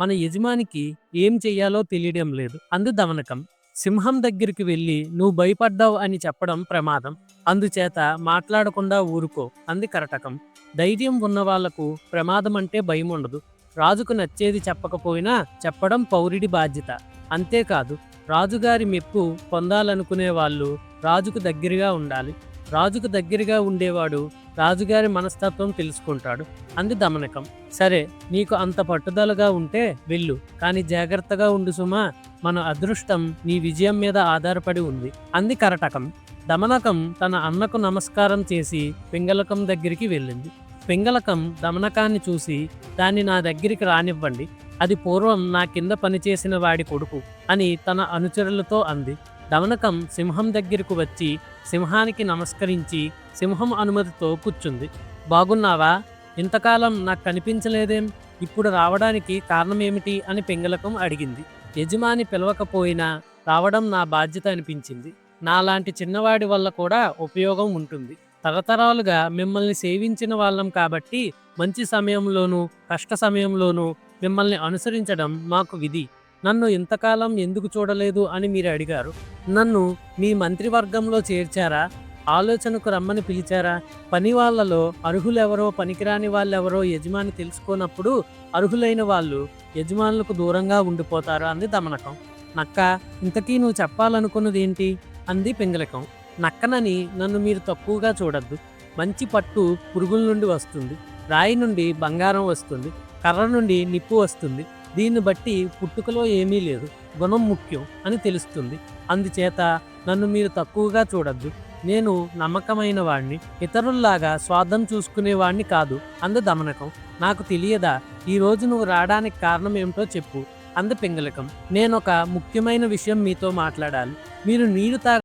మన యజమానికి ఏం చెయ్యాలో తెలియడం లేదు. అందు దమనకం సింహం దగ్గరికి వెళ్ళి నువ్వు భయపడ్డావు అని చెప్పడం ప్రమాదం. అందుచేత మాట్లాడకుండా ఊరుకో. అంది కరటకం. ధైర్యం ఉన్న వాళ్ళకు ప్రమాదం అంటే భయం ఉండదు రాజుకు నచ్చేది చెప్పకపోయినా చెప్పడం పౌరుడి బాధ్యత. అంతేకాదు రాజుగారి మెప్పు పొందాలనుకునే వాళ్ళు రాజుకు దగ్గరగా ఉండాలి. రాజుకు దగ్గరగా ఉండేవాడు రాజుగారి మనస్తత్వం తెలుసుకుంటాడు. అంది దమనకం. సరే నీకు అంత పట్టుదలగా ఉంటే వెళ్ళు. కానీ జాగ్రత్తగా ఉండు సుమా. మన అదృష్టం నీ విజయం మీద ఆధారపడి ఉంది. అంది కరటకం. దమనకం తన అన్నకు నమస్కారం చేసి పింగళకం దగ్గరికి వెళ్ళింది. పింగళకం దమనకాన్ని చూసి దాన్ని నా దగ్గరికి రానివ్వండి. అది పూర్వం నా కింద పనిచేసిన వాడి కొడుకు అని తన అనుచరులతో అంది. దమనకం సింహం దగ్గరకు వచ్చి సింహానికి నమస్కరించి సింహం అనుమతితో కూర్చుంది. బాగున్నావా? ఇంతకాలం నాకు కనిపించలేదేం? ఇప్పుడు రావడానికి కారణమేమిటి? అని పింగళకం అడిగింది. యజమాని పిలవకపోయినా రావడం నా బాధ్యత అనిపించింది. నాలాంటి చిన్నవాడి వల్ల కూడా ఉపయోగం ఉంటుంది. తరతరాలుగా మిమ్మల్ని సేవించిన వాళ్ళం కాబట్టి మంచి సమయంలోనూ కష్ట సమయంలోనూ మిమ్మల్ని అనుసరించడం మాకు విధి. నన్ను ఇంతకాలం ఎందుకు చూడలేదు అని మీరు అడిగారు. నన్ను మీ మంత్రివర్గంలో చేర్చారా? ఆలోచనకు రమ్మని పిలిచారా? పని వాళ్ళలో అర్హులెవరో పనికిరాని వాళ్ళెవరో యజమాని తెలుసుకున్నప్పుడు అర్హులైన వాళ్ళు యజమానులకు దూరంగా ఉండిపోతారు అంది దమనకం. నక్క ఇంతకీ నువ్వు చెప్పాలనుకున్నది ఏంటి? అంది పింగళకం. నక్కనని నన్ను మీరు తక్కువగా చూడద్దు. మంచి పట్టు పురుగుల నుండి వస్తుంది. రాయి నుండి బంగారం వస్తుంది. కర్ర నుండి నిప్పు వస్తుంది. దీన్ని బట్టి పుట్టుకలో ఏమీ లేదు గుణం ముఖ్యం అని తెలుస్తుంది. అందుచేత నన్ను మీరు తక్కువగా చూడద్దు. నేను నమ్మకమైన వాణ్ణి ఇతరుల్లాగా స్వార్థం చూసుకునేవాణ్ణి కాదు అందు దమనకం. నాకు తెలియదా ఈ రోజు నువ్వు రావడానికి కారణం ఏమిటో చెప్పు అందు పింగళకం. నేనొక ముఖ్యమైన విషయం మీతో మాట్లాడాలి. మీరు నీరు తాగ